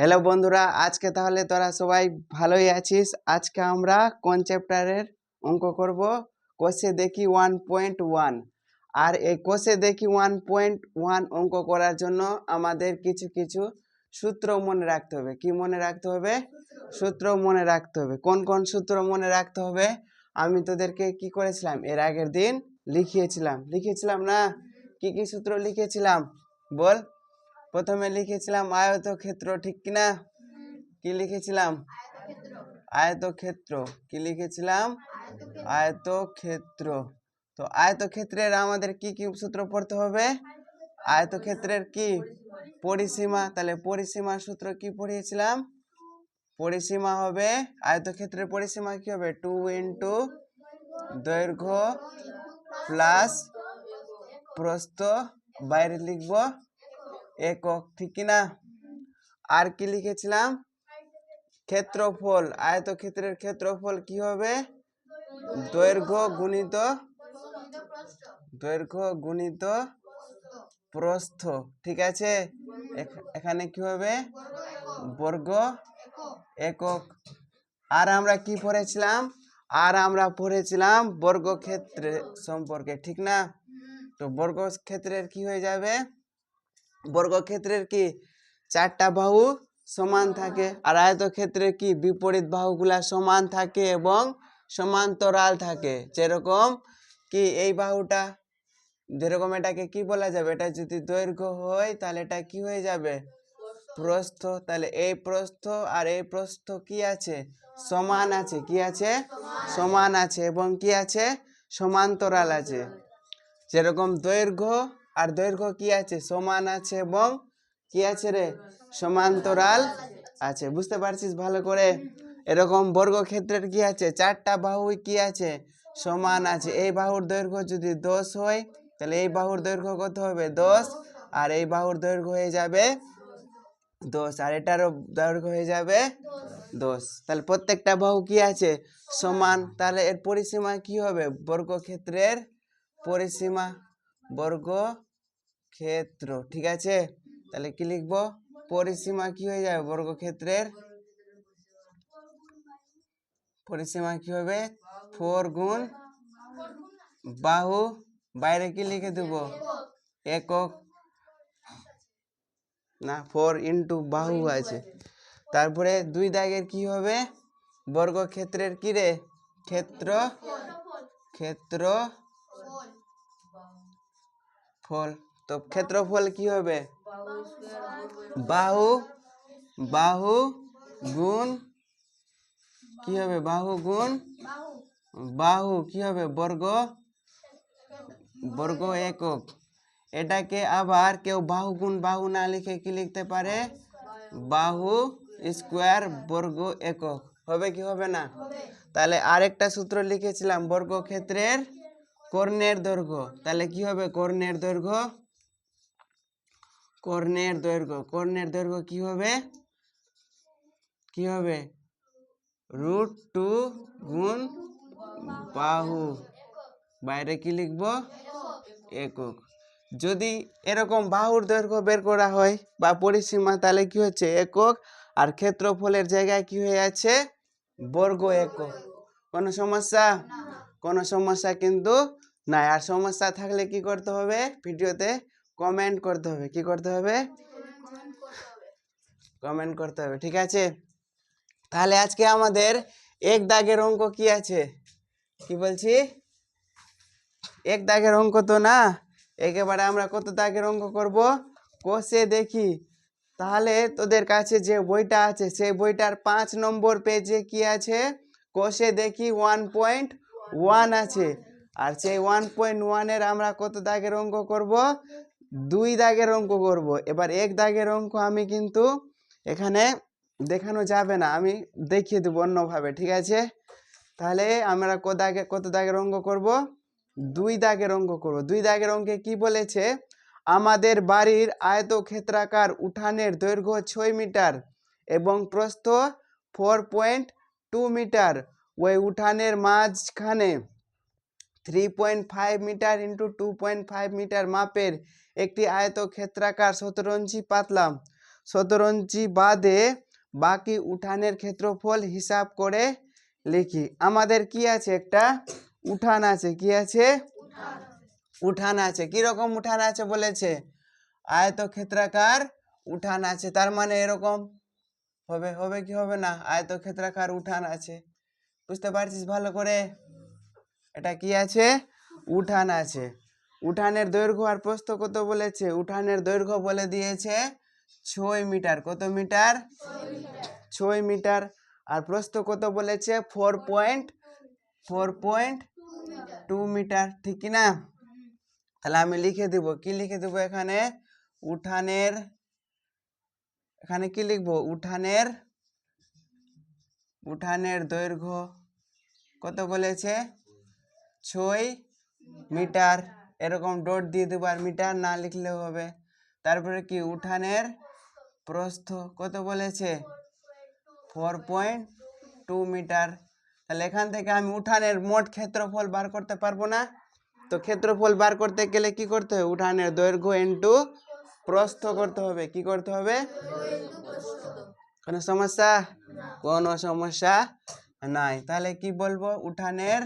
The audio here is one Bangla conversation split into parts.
হ্যালো বন্ধুরা, আজকে তাহলে তোরা সবাই ভালোই আছিস? আজকে আমরা কোন চ্যাপ্টারের অঙ্ক করব? কোষে দেখি ওয়ান পয়েন্ট ওয়ান আর এই কোষে দেখি ওয়ান পয়েন্ট ওয়ান অঙ্ক করার জন্য আমাদের কিছু কিছু সূত্র মনে রাখতে হবে। কি মনে রাখতে হবে? সূত্র মনে রাখতে হবে। কোন কোন সূত্র মনে রাখতে হবে? আমি তোদেরকে কি করেছিলাম? এর আগের দিন লিখিয়েছিলাম। লিখেছিলাম না? কি কি সূত্র লিখেছিলাম? বল। প্রথমে লিখেছিলাম আয়তক্ষেত্র ঠিক কিনা কি লিখেছিলাম? আয়তক্ষেত্র। কি লিখেছিলাম? আয়তক্ষেত্র। তো আয়তক্ষেত্রের আমাদের কি কি সূত্র পড়তে হবে? আয়তক্ষেত্রের কি? পরিসীমা। তাহলে পরিসীমা সূত্র কি পড়িয়েছিলাম? পরিসীমা হবে আয়তক্ষেত্রের পরিসীমা কি হবে? টু ইন্টু দৈর্ঘ্য প্লাস প্রস্থ। বাইরে লিখব। একক, ঠিক না আর কি লিখেছিলাম? ক্ষেত্রফল। আয়তক্ষেত্রের ক্ষেত্রফল কি হবে? দৈর্ঘ্য গুণিত দৈর্ঘ্য গুণিত প্রস্থ, ঠিক আছে? এখ- এখানে কি হবে? বর্গ একক। আর আমরা কি পড়েছিলাম? আর আমরা পড়েছিলাম বর্গক্ষেত্রে সম্পর্কে, ঠিক না? তো বর্গক্ষেত্রের কি হয়ে যাবে? বর্গক্ষেত্রের কি চারটা বাহু সমান থাকে? আর আয়তক্ষেত্রের কি বিপরীত বাহুগুলা সমান থাকে এবং সমান্তরাল থাকে? যেরকম কি এই বাহুটা? যেরকম এটাকে কি বলা যাবে? এটা যদি দৈর্ঘ্য হয়, তাহলে এটা কি হয়ে যাবে? প্রস্থ। তাহলে এই প্রস্থ আর এই প্রস্থ কি আছে? সমান আছে। কি আছে? সমান আছে। এবং কি আছে? সমান্তরাল আছে। যেরকম দৈর্ঘ্য আর দৈর্ঘ্য কি আছে? সমান আছে এবং কি আছে রে? সমান্তরাল আছে। বুঝতে পারছিস ভালো করে? এরকম বর্গক্ষেত্রের কি আছে? চারটা বাহু কি আছে? সমান আছে। এই বাহুর দৈর্ঘ্য যদি দশ হয়, তাহলে এই বাহুর দৈর্ঘ্য কত হবে? দশ। আর এই বাহুর দৈর্ঘ্য হয়ে যাবে দশ। আর এটারও দৈর্ঘ্য হয়ে যাবে দশ। তাহলে প্রত্যেকটা বাহু কি আছে? সমান। তাহলে এর পরিসীমা কি হবে? বর্গক্ষেত্রের পরিসীমা বর্গ ক্ষেত্র, ঠিক আছে? তাহলে কি লিখব? পরিসীমা কি হয়ে যাবে বর্গক্ষেত্রের? পরিসীমা কি হবে? ফোর গুণ বাহু। বাইরে কি লিখে দেব? একক। না, ফোর ইন্টু বাহু আছে। তারপরে দুই দাগের কি হবে? বর্গক্ষেত্রের কি রে? ক্ষেত্র। ক্ষেত্র। ফল। তো ক্ষেত্রফল কি হবে? বাহু বাহু গুণ কি হবে? বাহু গুণ বাহু কি হবে? বর্গ বর্গ একক। এটাকে আবার কেউ বাহু গুণ বাহু না লিখে কি লিখতে পারে? বাহু স্কোয়ার বর্গ একক। হবে কি হবে না? তাহলে আরেকটা সূত্র লিখেছিলাম বর্গক্ষেত্রের কর্ণের দৈর্ঘ্য। তাহলে কি হবে? কর্ণের দৈর্ঘ্য কর্ণের দৈর্ঘ্য কর্ণের দৈর্ঘ্য কি হবে? কি হবে? রুট টু গুণ বাহু। বাইরে কি লিখব? একক। যদি এরকম বাহুর দৈর্ঘ্য বের করা হয় বা পরিসীমা, তাহলে কি হচ্ছে? একক। আর ক্ষেত্রফলের জায়গায় কি হয়ে আছে? বর্গ একক। কোনো সমস্যা? কোনো সমস্যা কিন্তু নাই। আর সমস্যা থাকলে কি করতে হবে? ভিডিওতে কমেন্ট করতে হবে। কি করতে হবে? কমেন্ট করতে হবে, ঠিক আছে? তাহলে আজকে আমাদের এক দাগের অঙ্ক কি আছে? কি বলছি? এক দাগের অঙ্ক তো না? একেবারে আমরা কত দাগের অঙ্ক করব? কোষে দেখি। তাহলে তোদের কাছে যে বইটা আছে, সেই বইটার পাঁচ নম্বর পেজে কি আছে? কোষে দেখি ওয়ান পয়েন্ট ওয়ান আছে। আর সেই ওয়ান পয়েন্ট ওয়ানের আমরা কত দাগের অঙ্ক করব? দুই দাগের অঙ্ক করব। এবার এক দাগের অঙ্ক আমি কিন্তু এখানে দেখানো যাবে না, আমি দেখিয়ে দেবো অন্যভাবে, ঠিক আছে? তাহলে আমরা কত দাগে, কত দাগের অঙ্ক করব? দুই দাগের অঙ্ক করব। দুই দাগের অঙ্কে কি বলেছে? আমাদের বাড়ির আয়তক্ষেত্রাকার উঠানের দৈর্ঘ্য ছয় মিটার এবং প্রস্থ ফোর পয়েন্ট টু মিটার ওই উঠানের মাঝখানে three point five metre into two point five metre মাপের একটি আয়তক্ষেত্রাকার শতরঞ্চি পাতলাম। শতরঞ্চি বাদে বাকি উঠানের ক্ষেত্রফল হিসাব করে লিখি। আমাদের কি আছে একটা? উঠান আছে, কি আছে? উঠান আছে। কি রকম উঠান আছে বলেছে? আয়তক্ষেত্রাকার উঠান আছে। তার মানে এরকম। হবে হবে কি হবে না? আয়তক্ষেত্রাকার উঠান আছে। বুঝতে পারছিস ভালো করে? এটা কি আছে? উঠান আছে। উঠানের দৈর্ঘ্য আর প্রস্থ কত বলেছে? উঠানের দৈর্ঘ্য বলে দিয়েছে ছয় মিটার। কত মিটার? ছয় মিটার। আর প্রস্থ কত বলেছে? Four point four point two metre. ঠিক না? তাহলে আমি লিখে দিব। কি লিখে দেব এখানে? উঠানের, এখানে কি লিখব? উঠানের উঠানের দৈর্ঘ্য কত বলেছে? ছয় মিটার, এরকম ডট দিয়ে দেবো আর মিটার না লিখলেও হবে। তারপরে কি উঠানের প্রস্থ কত বলেছে? Four point two metre. তাহলে এখান থেকে আমি উঠানের মোট ক্ষেত্রফল বার করতে পারব না। তো ক্ষেত্রফল বার করতে গেলে কি করতে হবে? উঠানের দৈর্ঘ্য ইন্টু প্রস্থ করতে হবে। কি করতে হবে? কোনো সমস্যা? কোনো সমস্যা নাই। তাহলে কি বলব? উঠানের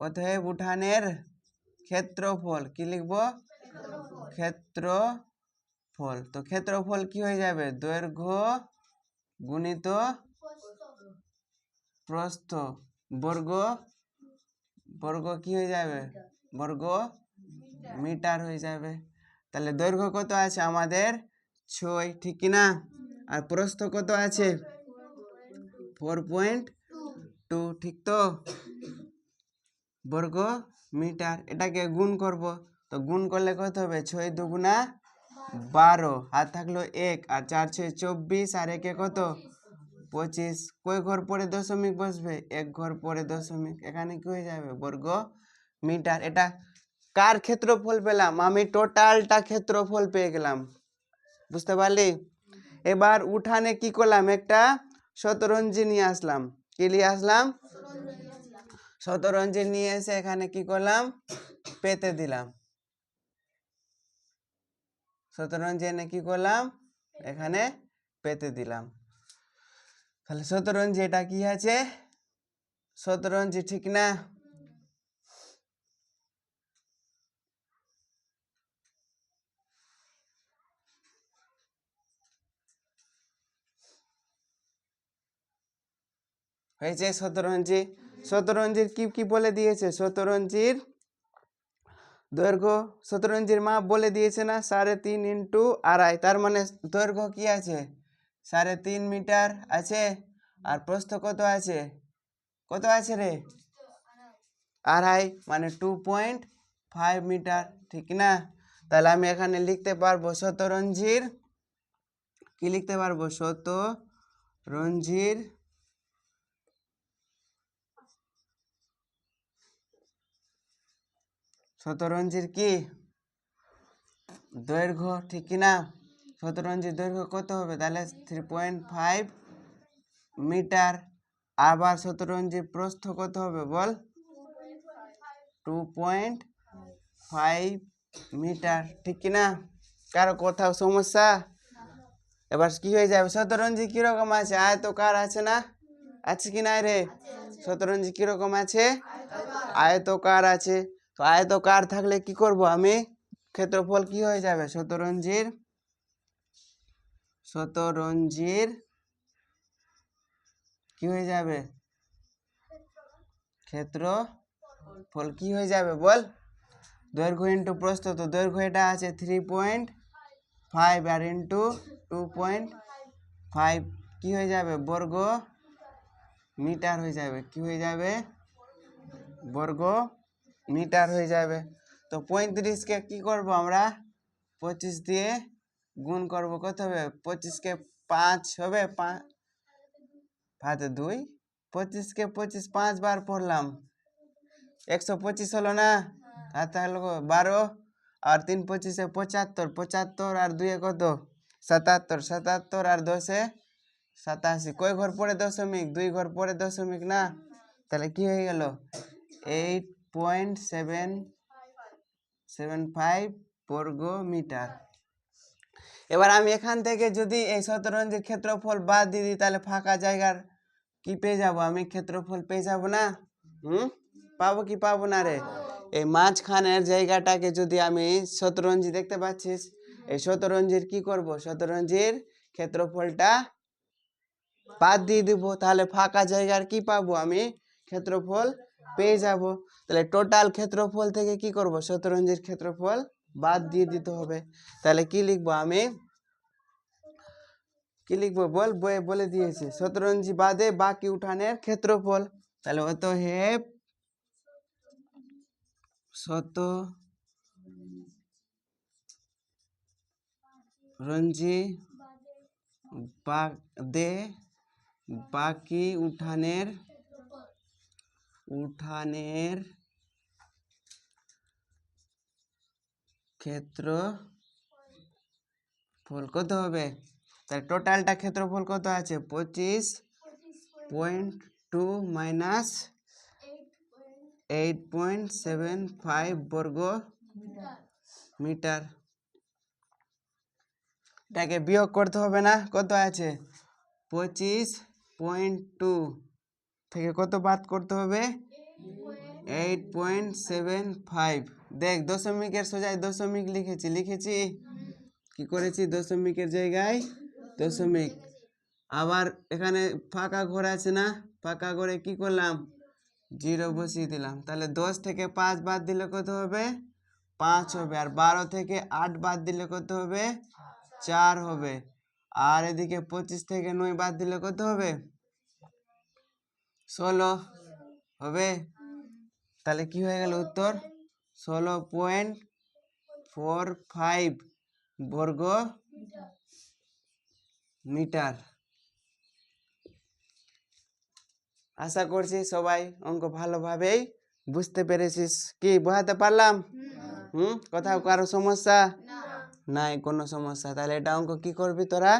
অতএব উঠানের ক্ষেত্রফল কি লিখব? ক্ষেত্রফল। তো ক্ষেত্রফল কি হয়ে যাবে? দৈর্ঘ্য গুণিত প্রস্থ। বর্গ বর্গ কি হয়ে যাবে? বর্গ মিটার হয়ে যাবে। তাহলে দৈর্ঘ্য কত আছে? আমাদের ছয়, ঠিক না? আর প্রস্থ কত আছে? ফোর পয়েন্ট টু ঠিক তো? বর্গ মিটার, এটাকে গুণ করব। তো গুণ করলে কত হবে? ছয় দুগুণা বারো। আর থাকল এক, আর চার ছয় চব্বিশ, আর একে কত? পঁচিশ। কয় ঘর পরে দশমিক বসবে? এক ঘর পরে দশমিক। এখানে কি হয়ে যাবে? বর্গ মিটার। এটা কার ক্ষেত্রফল পেলাম? আমি টোটালটা ক্ষেত্রফল পেয়ে গেলাম। বুঝতে পারলি? এবার উঠানে কি করলাম? একটা শতরঞ্জি নিয়ে আসলাম। কি নিয়ে আসলাম? শতরঞ্জি নিয়ে এসে এখানে কি করলাম? পেতে দিলাম। শতরঞ্জি এনে কি করলাম? এখানে পেতে দিলাম। তাহলে শতরঞ্জি এটা কি আছে? শতরঞ্জি ঠিক না? হয়েছে শতরঞ্জি। শতরঞ্জির কি কি বলে দিয়েছে? শতরঞ্জির দৈর্ঘ্য শতরঞ্জির মাপ বলে দিয়েছে না? সাড়ে তিন ইন্টু আড়াই। তার মানে দৈর্ঘ্য কি আছে? সাড়ে তিন মিটার আছে। আর প্রস্থ কত আছে? কত আছে রে? আড়াই মানে টু পয়েন্ট ফাইভ মিটার, ঠিক না? তাহলে আমি এখানে লিখতে পারব শতরঞ্জির কি লিখতে পারব? শতরঞ্জির শতরঞ্জির কি দৈর্ঘ্য? ঠিক কি না? শতরঞ্জির দৈর্ঘ্য কত হবে? তাহলে থ্রি পয়েন্ট ফাইভ মিটার। আবার শতরঞ্জির প্রস্থ কত হবে বল? Two point five metre. ঠিক কি না? কারও কোথাও সমস্যা? এবার কি হয়ে যাবে? শতরঞ্জি কীরকম আছে? আয়তকার আছে না? আছে কি নাই রে? শতরঞ্জি কীরকম আছে? আয়তকার আছে। তো আয়তকার থাকলে কি করব আমি? ক্ষেত্রফল কি হয়ে যাবে? শতরঞ্জির শতরঞ্জির কি হয়ে যাবে? ক্ষেত্র ফল কি হয়ে যাবে বল? দৈর্ঘ্য ইন্টু প্রস্থ, তো দৈর্ঘ্য এটা আছে থ্রি পয়েন্ট ফাইভ আর ইন্টু টু পয়েন্ট ফাইভ কি হয়ে যাবে? বর্গ মিটার হয়ে যাবে। কি হয়ে যাবে? বর্গ মিটার হয়ে যাবে। তো পঁয়ত্রিশকে কি করব আমরা? পঁচিশ দিয়ে গুণ করব, কত হবে? পঁচিশকে পাঁচ হবে পাঁচ হাতে দুই। পঁচিশকে পঁচিশ পাঁচ বার পড়লাম। একশো পঁচিশ হলো না? হাতে হলো বারো। আর তিন পঁচিশে পঁচাত্তর পঁচাত্তর আর দুয়ে কত? সাতাত্তর সাতাত্তর আর দশে সাতাশি। কয় ঘর পরে দশমিক? দুই ঘর পরে দশমিক না? তাহলে কি হয়ে গেল? Eight point seven seven five বর্গ মিটার এবার আমি এখান থেকে যদি এই শতরঞ্জির ক্ষেত্রফল বাদ দিয়ে দিই, তাহলে ফাঁকা জায়গার কি পেয়ে যাব? আমি ক্ষেত্রফল পেয়ে যাব না? হুম? পাবো কি পাবো না রে? এই মাঝখানের জায়গাটাকে যদি আমি শতরঞ্জি দেখতে পাচ্ছিস, এই শতরঞ্জির কি করব? শতরঞ্জির ক্ষেত্রফলটা বাদ দিয়ে দিব। তাহলে ফাঁকা জায়গার কি পাবো? আমি ক্ষেত্রফল পেয়ে যাব। তাহলে টোটাল ক্ষেত্রফল থেকে কি করব? শতরঞ্জির ক্ষেত্রফল বাদ দিয়ে দিতে হবে। তাহলে কি লিখব আমি? কি লিখব? বল বইয়ে বলে দিয়েছে। শতরঞ্জি বাদে বাকি উঠানের ক্ষেত্রফল। তাহলে অত হেপ শত রঞ্জি বাদে বাকি উঠানের উঠানের ক্ষেত্র ফল কত হবে? তাহলে টোটালটা ক্ষেত্রফল কত আছে? পঁচিশ point two minus eight point seven five বর্গ মিটার। এটাকে বিয়োগ করতে হবে না? কত আছে? পঁচিশ পয়েন্ট টু থেকে কত বাদ করতে হবে? এইট পয়েন্ট সেভেন ফাইভ দেখ, দশমিকের সোজায় দশমিক লিখেছি লিখেছি? কি করেছি? দশমিকের জায়গায় দশমিক। আবার এখানে ফাঁকা ঘর আছে না? ফাঁকা ঘরে কি করলাম? জিরো বসিয়ে দিলাম। তাহলে দশ থেকে পাঁচ বাদ দিলে কত হবে? পাঁচ হবে। আর বারো থেকে আট বাদ দিলে কত হবে? চার হবে। আর এদিকে পঁচিশ থেকে নয় বাদ দিলে কত হবে? ষোলো হবে তাহলে কি হয়ে গেল উত্তর ষোলো পয়েন্ট ফোর ফাইভ বর্গ মিটার আশা করছি সবাই অঙ্ক ভালোভাবেই বুঝতে পেরেছিস কি বোঝাতে পারলাম হুম কোথাও কারও সমস্যা নাই কোনো সমস্যা তাহলে এটা অঙ্ক কি করবি তোরা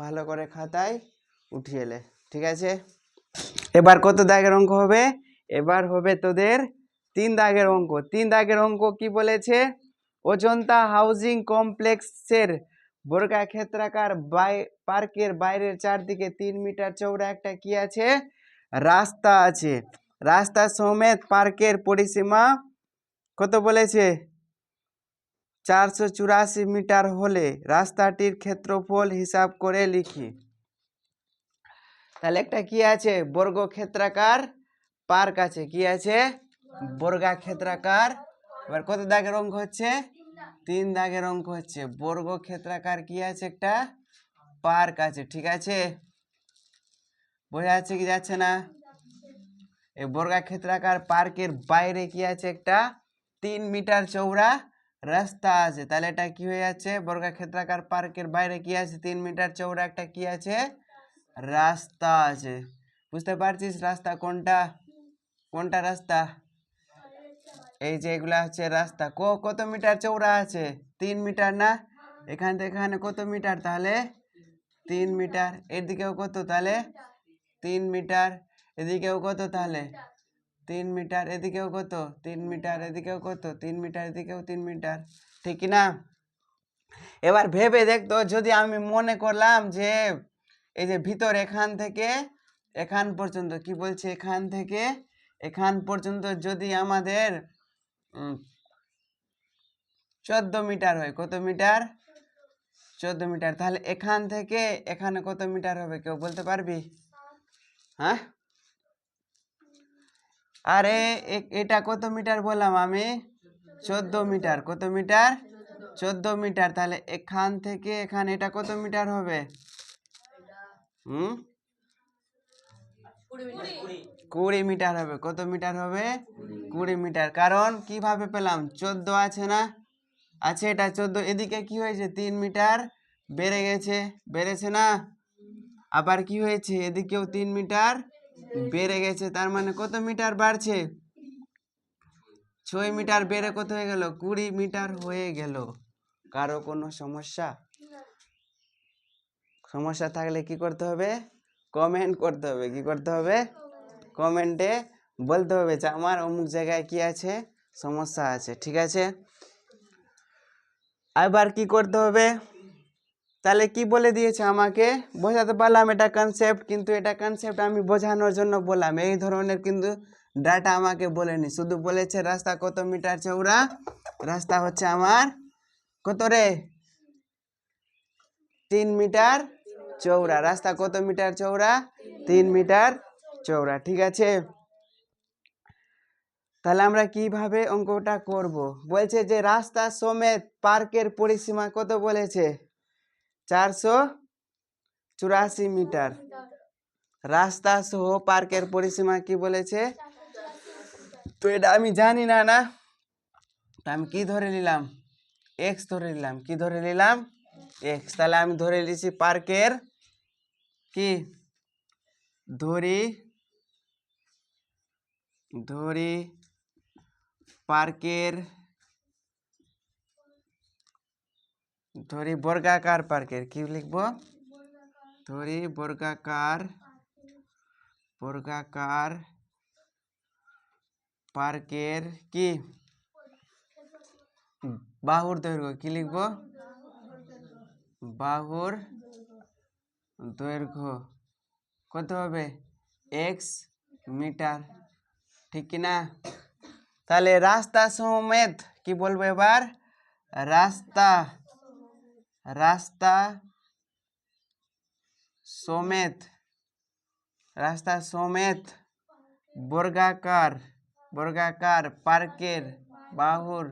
ভালো করে খাতায় উঠিয়ে এলে ঠিক আছে এবার কত দাগের অঙ্ক হবে? এবার হবে তোদের তিন দাগের অঙ্ক। তিন দাগের অঙ্ক কি বলেছে? অজন্তা হাউজিং কমপ্লেক্সের বর্গাক্ষেত্রাকার বাই, পার্কের বাইরের চারদিকে তিন মিটার চৌড়া একটা কি আছে? রাস্তা আছে। রাস্তা সমেত পার্কের পরিসীমা কত বলেছে? চারশো চুরাশি মিটার হলে রাস্তাটির ক্ষেত্রফল হিসাব করে লিখি। তাহলে একটা কি আছে? বর্গক্ষেত্রাকার পার্ক আছে। কি আছে? বর্গাক্ষেত্রাকার। এবার কত দাগের অঙ্ক হচ্ছে? তিন দাগের অঙ্ক হচ্ছে। বর্গক্ষেত্রাকার কি আছে? একটা পার্ক আছে। ঠিক আছে? বোঝা যাচ্ছে কি যাচ্ছে না? এই বর্গাক্ষেত্রাকার পার্কের বাইরে কি আছে? একটা তিন মিটার চৌড়া রাস্তা আছে। তাহলে এটা কি হয়ে যাচ্ছে? বর্গাক্ষেত্রাকার পার্কের বাইরে কি আছে? তিন মিটার চৌড়া একটা কি আছে? রাস্তা আছে বুঝতে পারছিস? রাস্তা কোনটা? কোনটা রাস্তা এই যে এগুলা হচ্ছে রাস্তা কো, কত মিটার চৌড়া আছে? তিন মিটার না? এখান থেকে এখানে কত মিটার তাহলে? তিন মিটার। এদিকেও কত তাহলে? তিন মিটার। এদিকেও কত তাহলে? তিন মিটার। এদিকেও কত? তিন মিটার। এদিকেও কত? তিন মিটার। এদিকেও তিন মিটার। ঠিক না? এবার ভেবে দেখতো যদি আমি মনে করলাম যে এই যে ভিতর এখান থেকে, এখান পর্যন্ত কি বলছে? এখান থেকে, এখান পর্যন্ত যদি আমাদের চোদ্দ মিটার হয়, কত মিটার? চোদ্দ মিটার। তাহলে এখান থেকে এখানে কত মিটার হবে কেউ বলতে পারবি? হ্যাঁ? আরে এটা কত মিটার বললাম আমি? চোদ্দ মিটার। কত মিটার? চোদ্দ মিটার। তাহলে এখান থেকে এখানে এটা কত মিটার হবে? হুম? কুড়ি মিটার। হবে। কত মিটার হবে? কুড়ি মিটার। কারণ কীভাবে পেলাম? চোদ্দ আছে না? আছে এটা চোদ্দ। এদিকে কি হয়েছে? তিন মিটার বেড়ে গেছে। বেড়েছে না? আবার কি হয়েছে? এদিকেও তিন মিটার বেড়ে গেছে। তার মানে কত মিটার বাড়ছে? ছয় মিটার বেড়ে কত হয়ে গেল? কুড়ি মিটার হয়ে গেল। কারও কোনো সমস্যা? সমস্যা থাকলে কি করতে হবে? কমেন্ট করতে হবে। কি করতে হবে? কমেন্টে বলতে হবে যে, আমার অমুক জায়গায় কি আছে? সমস্যা আছে, ঠিক আছে? এবার কি করতে হবে? তাহলে কি বলে দিয়েছে আমাকে? বোঝাতে পারলাম এটা কনসেপ্ট কিন্তু এটা কনসেপ্ট আমি বোঝানোর জন্য বললাম। এই ধরনের কিন্তু ডাটা আমাকে বলেনি। শুধু বলেছে, রাস্তা কত মিটার চৌড়া রাস্তা হচ্ছে আমার কত রে? তিন মিটার চৌড়া রাস্তা কত মিটার চৌড়া তিন মিটার চৌড়া ঠিক আছে? তাহলে আমরা কীভাবে অঙ্কটা করব? বলছে যে রাস্তা সমেত পার্কের পরিসীমা কত বলেছে? চারশো চুরাশি মিটার। রাস্তা সহ পার্কের পরিসীমা কি বলেছে? তো এটা আমি জানি না না। তা আমি কি ধরে নিলাম? এক্স ধরে নিলাম, কি ধরে নিলাম? এক্স তাহলে আমি ধরে নিয়েছি পার্কের কি? ধরি ধরি পার্কের, ধরি বর্গাকার পার্কের, কি লিখব? ধরি বর্গাকার বর্গাকার পার্কের কি? বাহুর দৈর্ঘ্য, কি লিখব? বাহুর দৈর্ঘ্য কত হবে? X metre. ঠিক না তাহলে রাস্তা সমেত কি বলব এবার? রাস্তা রাস্তা সমেত রাস্তা সমেত বর্গাকার বর্গাকার পার্কের বাহুর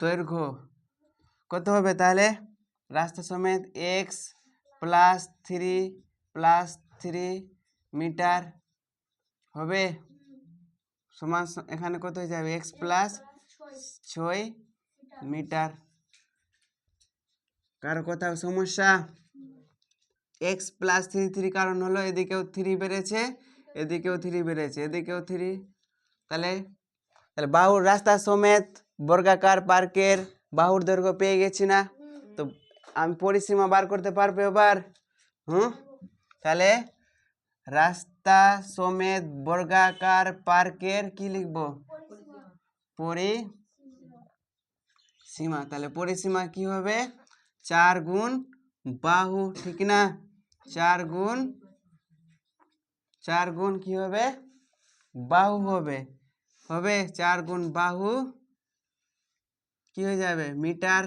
দৈর্ঘ্য কত হবে তাহলে? রাস্তা সমেত X plus three plus three metre হবে। সমান এখানে কত হয়ে যাবে? এক্স প্লাস ছয় মিটার। কারও কোথাও সমস্যা? এক্স প্লাস থ্রি থ্রি কারণ হলো এদিকেও থ্রি বেড়েছে, এদিকেও থ্রি বেড়েছে, এদিকেও থ্রি। তাহলে তাহলে বাহুর রাস্তা সমেত বর্গাকার পার্কের বাহুর দৈর্ঘ্য পেয়ে গেছি না? আমি পরিসীমা বার করতে পারব এবার, হুম? তাহলে রাস্তা সমেত বর্গাকার পার্কের কি লিখব? পরি সীমা তাহলে পরিসীমা কি হবে? চার গুণ বাহু, ঠিক না? চার গুণ চার গুণ কি হবে? বাহু হবে। হবে চার গুণ বাহু, কি হয়ে যাবে? মিটার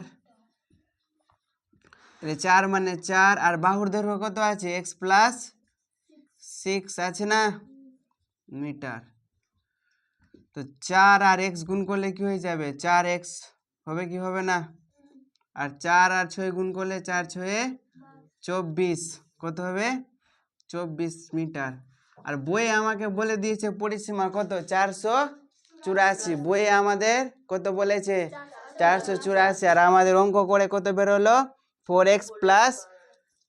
তাহলে চার মানে চার, আর বাহুর দৈর্ঘ্য কত আছে? এক্স প্লাস সিক্স আছে না? মিটার। তো চার আর এক্স গুণ করলে কি হয়ে যাবে? চার এক্স হবে কি হবে না? আর চার আর ছয় গুণ করলে চার ছয়ে চব্বিশ, কত হবে? চব্বিশ মিটার। আর বইয়ে আমাকে বলে দিয়েছে পরিসীমা কত? চারশো চুরাশি। বইয়ে আমাদের কত বলেছে? চারশো চুরাশি। আর আমাদের অঙ্ক করে কত বেরোলো? ফোর এক্স প্লাস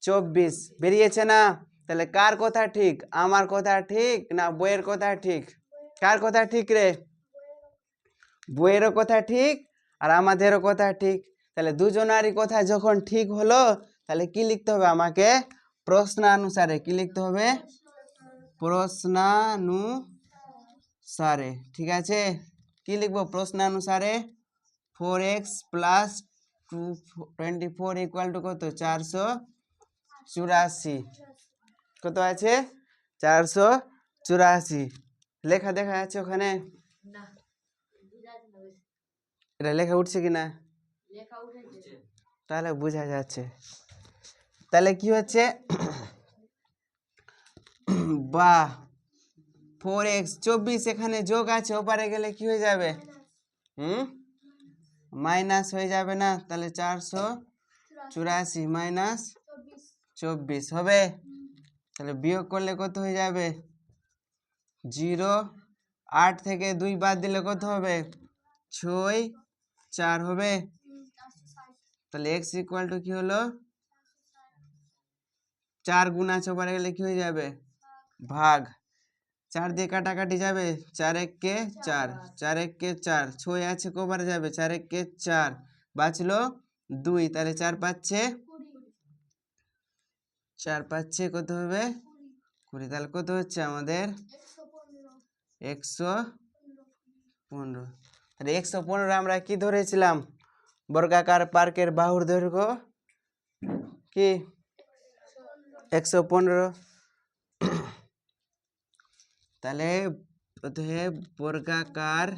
চব্বিশ। বেরিয়েছে না? তাহলে কার কথা ঠিক? আমার কথা ঠিক না বইয়ের কথা ঠিক? কার কথা ঠিক রে? বইয়েরও কথা ঠিক আর আমাদেরও কথা ঠিক। তাহলে দুজনারই কথা যখন ঠিক হলো, তাহলে কি লিখতে হবে আমাকে? প্রশ্নানুসারে কি লিখতে হবে? প্রশ্নানুসারে। ঠিক আছে? কি লিখব? প্রশ্নানুসারে? Four X plus twenty four equal কত? চারশো চুরাশি। কত আছে? চারশো চুরাশি। লেখা দেখা যাচ্ছে ওখানে? এটা লেখা উঠছে কি না? তাহলে বোঝা যাচ্ছে। তাহলে কি হচ্ছে? বাহ! ফোর এক্স চব্বিশ এখানে যোগ আছে, ওপারে গেলে কি হয়ে যাবে? হুম? মাইনাস হয়ে যাবে না, তাহলে চারশো চুরাশি মাইনাস চব্বিশ হবে। তাহলে বিয়োগ করলে কত হয়ে যাবে? জিরো। আট থেকে দুই বাদ দিলে কত হবে? ছয়, চার হবে। তাহলে এক্স ইকুয়াল টু কি হলো? চার গুণা চোপারে গেলে কি হয়ে যাবে? ভাগ। চার দিয়ে কাটাকাটি যাবে, চার এক কে চার চার এক চার, ছয় আছে কবারে যাবে, চার এক কে চার, বাঁচলো দুই, তাহলে চার পাচ্ছে চার পাচ্ছে কত হবে? কুড়ি, তাহলে কত হচ্ছে আমাদের? একশো পনেরো। তাহলে একশো পনেরো আমরা কি ধরেছিলাম? বর্গাকার পার্কের বাহুর দৈর্ঘ্য কি? একশো পনেরো। তাহলে অতএব বর্গাকার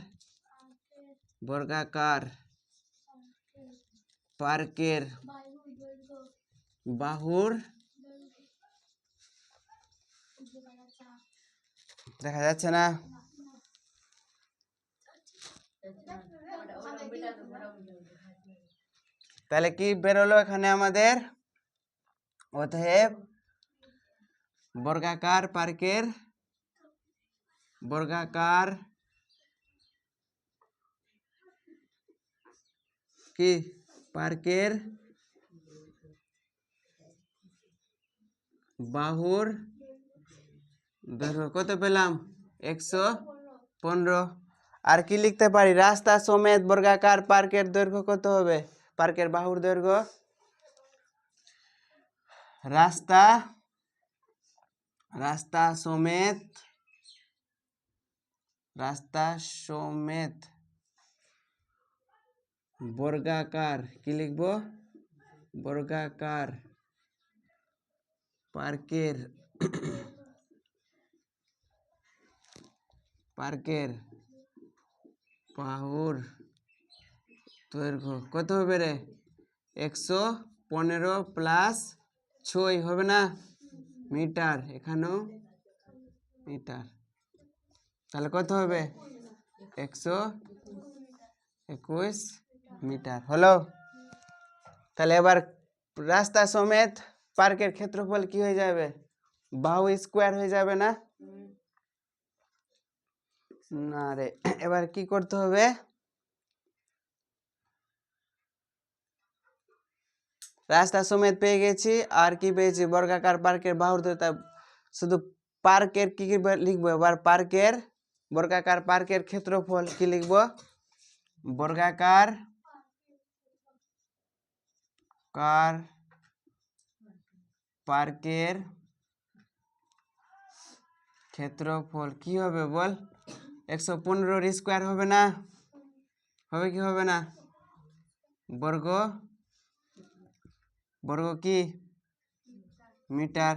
বর্গাকার, পার্কের বাহুর দেখা যাচ্ছে না। তাহলে কি বেরোলো এখানে আমাদের? অতএব বর্গাকার, পার্কের বর্গাকার কি? পার্কের বাহুর দৈর্ঘ্য কত পেলাম? একশো পনেরো। আর কি লিখতে পারি? রাস্তা সমেত বর্গাকার পার্কের দৈর্ঘ্য কত হবে? পার্কের বাহুর দৈর্ঘ্য? রাস্তা রাস্তা সমেত রাস্তা সমেত। বর্গাকার, কি লিখব? বর্গাকার পার্কের পার্কের বাহুর দৈর্ঘ্য। কত হবে রে? একশো পনেরো প্লাস ছয়, হবে না? মিটার, এখানেও মিটার। তাহলে কত হবে? একশো একুশ মিটার। হলো? তাহলে এবার রাস্তা সমেত পার্কের ক্ষেত্রফল কি হয়ে যাবে? বাহু স্কোয়ার হয়ে যাবে না? না রে, এবার কি করতে হবে? রাস্তা সমেত পেয়ে গেছি। আর কি পেয়েছি? বর্গাকার পার্কের বাহুর শুধু পার্কের কি কি লিখব? এবার পার্কের বর্গাকার পার্কের ক্ষেত্রফল কি লিখব? বর্গাকার কার পার্কের ক্ষেত্রফল কি হবে বল? একশো পনেরোর স্কোয়ার হবে না? হবে কি হবে না? বর্গ বর্গ কি? মিটার।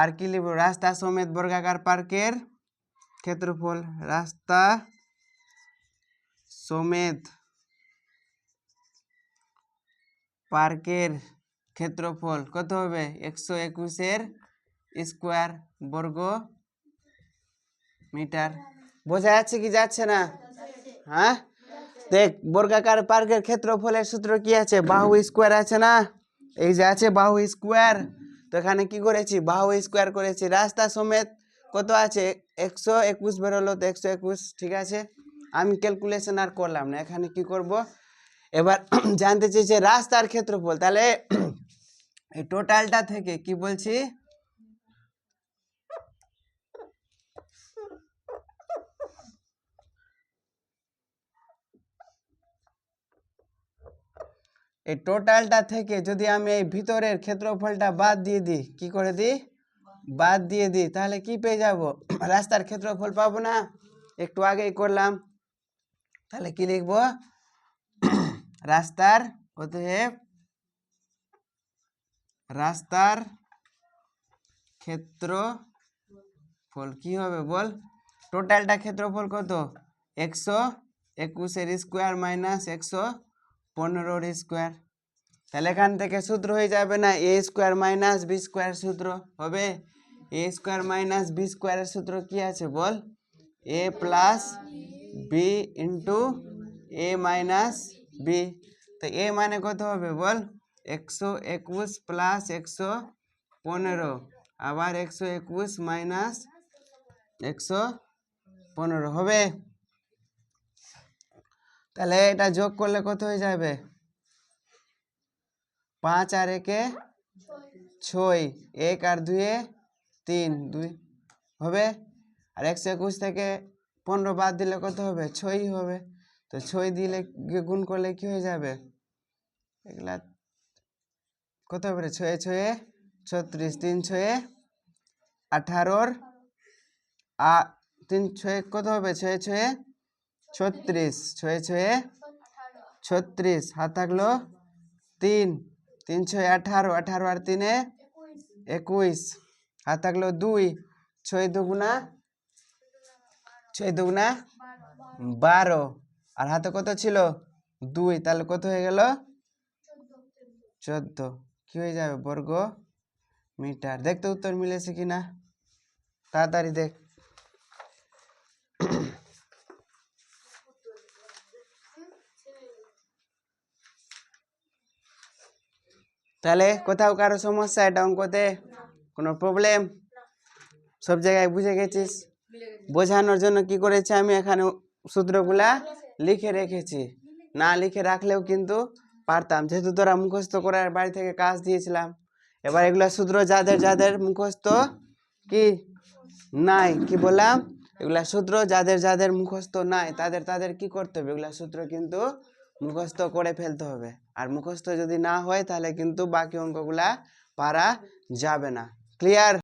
আর কি লিখব? রাস্তা সমেত বর্গাকার পার্কের ক্ষেত্রফল রাস্তা সমেত পার্কের ক্ষেত্রফল কত হবে? একশো একুশের স্কোয়ার বর্গ মিটার। বোঝা যাচ্ছে কি যাচ্ছে না? হ্যাঁ? দেখ, বর্গাকার পার্কের ক্ষেত্রফলের সূত্র কি আছে? বাহু স্কোয়ার আছে না? এই যে আছে বাহু স্কোয়ার। তো এখানে কি করেছি? বাহু স্কোয়ার করেছি। রাস্তা সমেত কত আছে? একশো একুশ বেরোলো তো একশো একুশ, ঠিক আছে? আমি ক্যালকুলেশন আর করলাম না, এখানে কি করব? এবার জানতে চেয়েছে রাস্তার ক্ষেত্রফল, তাহলে এই টোটালটা থেকে কি বলছি? এই টোটালটা থেকে যদি আমি এই ভিতরের ক্ষেত্রফলটা বাদ দিয়ে দিই, কি করে দিই? বাদ দিয়ে দিই, তাহলে কি পেয়ে যাব? রাস্তার ক্ষেত্রফল পাবো না, একটু আগেই করলাম। তাহলে কি লিখব? রাস্তার, অতএব রাস্তার ক্ষেত্রফল কি হবে বল? টোটালটা ক্ষেত্রফল কত? একশো একুশের স্কোয়ার মাইনাস একশো পনেরোর স্কোয়ার। তাহলে এখান থেকে সূত্র হয়ে যাবে না, A square minus B square সূত্র হবে? এ স্কোয়ার মাইনাস বি স্কোয়ারের সূত্র কি আছে বল? A plus B into A minus B তো এ মানে কত হবে বল? একশো একুশ প্লাস একশো পনেরো। আবার একশো একুশ মাইনাস একশো পনেরো। হবে? তাহলে এটা যোগ করলে কত হয়ে যাবে? পাঁচ আর একে ছয়। এক আর দুয়ে তিন দুই হবে? আর একশো একুশ থেকে পনেরো বাদ দিলে কত হবে? ছয়ই হবে। তো ছয় দিলে গুণ করলে কি হয়ে যাবে? এগুলা কত হবে? ছয়ে ছয়ে ছত্রিশ তিন ছয়ে আঠারোর আ তিন ছয়ে কত হবে? ছয়ে ছয়ে ছত্রিশ ছয়ে ছয়ে ছত্রিশ। হাত থাকল তিন তিন ছয় আঠারো আঠারো আর তিনে একুশ। আর থাকল দুই, ছয় দুগুণা ছয় দুগুণা বারো। আর হাতে কত ছিল? দুই। তাহলে কত হয়ে গেল? চোদ্দ। কি হয়ে যাবে বর্গ মিটার? দেখতে উত্তর মিলেছে কিনা তাড়াতাড়ি দেখ। তাহলে কোথাও কারও সমস্যা? এটা অঙ্কতে। কোনো প্রবলেম সব জায়গায় বুঝে গেছিস? বোঝানোর জন্য কি করেছি আমি? এখানে সূত্রগুলা লিখে রেখেছি। না লিখে রাখলেও কিন্তু পারতাম। যেহেতু তোরা মুখস্থ করার বাড়ি থেকে কাজ দিয়েছিলাম। এবার এগুলো সূত্র যাদের যাদের মুখস্থ কি নাই, কি বললাম? এগুলা সূত্র যাদের যাদের মুখস্থ নাই, তাদের তাদের কি করতে হবে? এগুলা সূত্র কিন্তু মুখস্থ করে ফেলতে হবে। আর মুখস্থ যদি না হয়, তাহলে কিন্তু বাকি অঙ্কগুলা পারা যাবে না। clear.